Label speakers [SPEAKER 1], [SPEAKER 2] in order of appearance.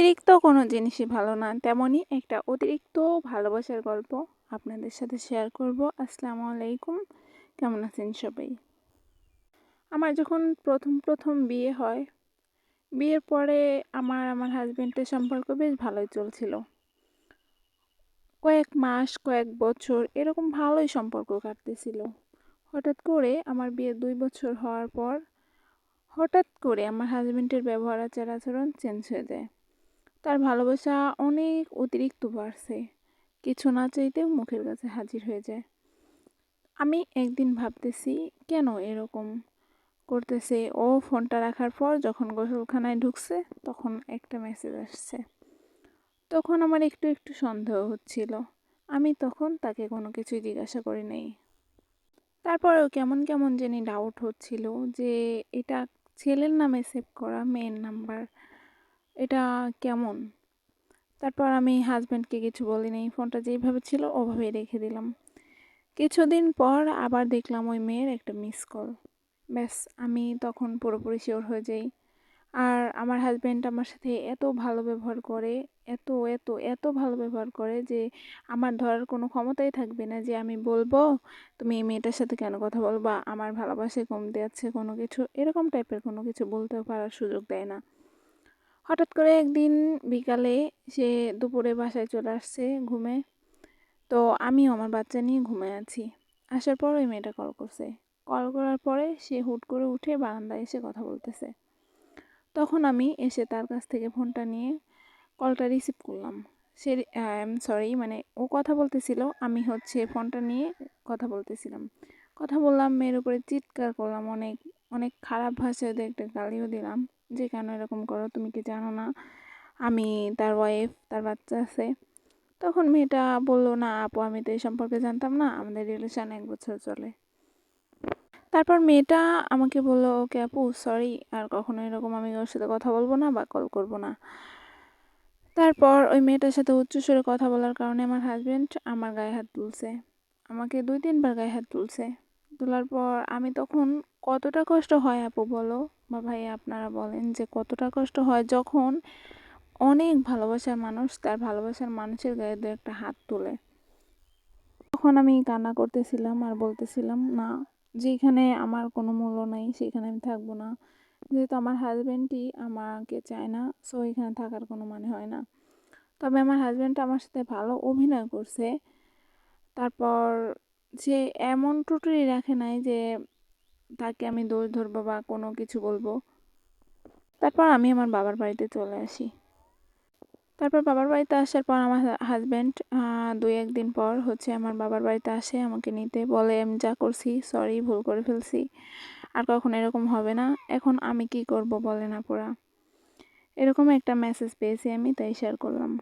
[SPEAKER 1] অতিরিক্ত কোনো জিনিসই ভালো না। তেমনই একটা অতিরিক্ত ভালোবাসার গল্প আপনাদের সাথে শেয়ার করব। আসসালামু আলাইকুম। কেমন আছেন সবাই? আমার যখন প্রথম প্রথম বিয়ে হয়, বিয়ের পরে আমার আমার হাজব্যান্ডের সম্পর্ক বেশ ভালোই চলছিল। কয়েক মাস, কয়েক বছর এরকম ভালোই সম্পর্ক কাটতেছিল। হঠাৎ করে আমার বিয়ে দুই বছর হওয়ার পর হঠাৎ করে আমার হাজব্যান্ডের ব্যবহার আচার আচরণ চেঞ্জ হয়ে যায়। তার ভালোবাসা অনেক অতিরিক্ত বাড়ছে। কিছু না চাইতেও মুখের কাছে হাজির হয়ে যায়। আমি একদিন ভাবতেছি, কেন এরকম করতেছে? ও ফোনটা রাখার পর যখন গোসলখানায় ঢুকছে, তখন একটা মেসেজ আসছে। তখন আমার একটু একটু সন্দেহ হচ্ছিল। আমি তখন তাকে কোনো কিছুই জিজ্ঞাসা করি নাই। তারপরেও কেমন কেমন জানি ডাউট হচ্ছিল যে এটা ছেলের নামে সেভ করা মেয়ের নাম্বার এটা কেমন? তারপর আমি হাজব্যান্ডকে কিছু বলিনি ফোনটা যেইভাবে ছিল ওভাবেই রেখে দিলাম। কিছুদিন পর আবার দেখলাম ওই মেয়ের একটা মিস কল ব্যাস, আমি তখন পুরোপুরি শিওর হয়ে যাই। আর আমার হাজব্যান্ড আমার সাথে এত ভালো ব্যবহার করে, এত এত এত ভালো ব্যবহার করে যে আমার ধরার কোনো ক্ষমতাই থাকবে না যে আমি বলব, তুমি এই মেয়েটার সাথে কেন কথা বলবা আমার ভালোবাসে কমতে আছে কোনো কিছু। এরকম টাইপের কোনো কিছু বলতে পারার সুযোগ দেয় না। হঠাৎ করে একদিন বিকালে সে দুপুরে বাসায় চলে আসছে ঘুমে। তো আমিও আমার বাচ্চা নিয়ে ঘুমে আছি। আসার পর ওই মেয়েটা কল করছে। কল করার পরে সে হুট করে উঠে বারান্দায় এসে কথা বলতেছে। তখন আমি এসে তার কাছ থেকে ফোনটা নিয়ে কলটা রিসিভ করলাম। সে সরি মানে ও কথা বলতেছিল, আমি হচ্ছে ফোনটা নিয়ে কথা বলতেছিলাম। কথা বললাম, মেয়ের উপরে চিৎকার করলাম অনেক। অনেক খারাপ ভাষায় ওদের একটা গালিও দিলাম যে, কেন এরকম করো? তুমি কি জানো না? আমি তার ওয়াইফ তার বাচ্চা আছে। তখন মেয়েটা বলল, না আপু, আমি তো এই সম্পর্কে জানতাম না। আমাদের রিলেশন এক বছর চলে। তারপর মেয়েটা আমাকে বলল, ওকে আপু সরি আর কখনো এরকম আমি ওর সাথে কথা বলব না বা কল করব না। তারপর ওই মেয়েটার সাথে উচ্চস্বরে কথা বলার কারণে আমার হাজব্যান্ড আমার গায়ে হাত তুলছে। আমাকে দুই তিনবার গায়ে হাত তুলছে। তোলার পর আমি তখন কতটা কষ্ট হয় আপু বলো? বা ভাই আপনারা বলেন যে কতটা কষ্ট হয় যখন অনেক ভালোবাসার মানুষ তার ভালোবাসার মানুষের গায়ে দু একটা হাত তোলে। তখন আমি কান্না করতেছিলাম আর বলতেছিলাম, না, যেখানে আমার কোনো মূল্য নাই সেখানে আমি থাকব না। যেহেতু আমার হাজব্যান্ডই আমাকে চায় না সো এখানে থাকার কোনো মানে হয় না। তবে আমার হাজব্যান্ড আমার সাথে ভালো অভিনয় করছে। তারপর যে এমন টুটুরি রাখে নাই যে তাকে আমি দোষ ধরবো বা কোনো কিছু বলব। তারপর আমি আমার বাবার বাড়িতে চলে আসি। তারপর বাবার বাড়িতে আসার পর আমার হাজব্যান্ড দুই একদিন পর হচ্ছে আমার বাবার বাড়িতে আসে, আমাকে নিতে বলে, আমি যা করছি সরি ভুল করে ফেলছি। আর কখন এরকম হবে না। এখন আমি কি করব বলেন আপুরা এরকম একটা মেসেজ পেয়েছি আমি, তাই শেয়ার করলাম।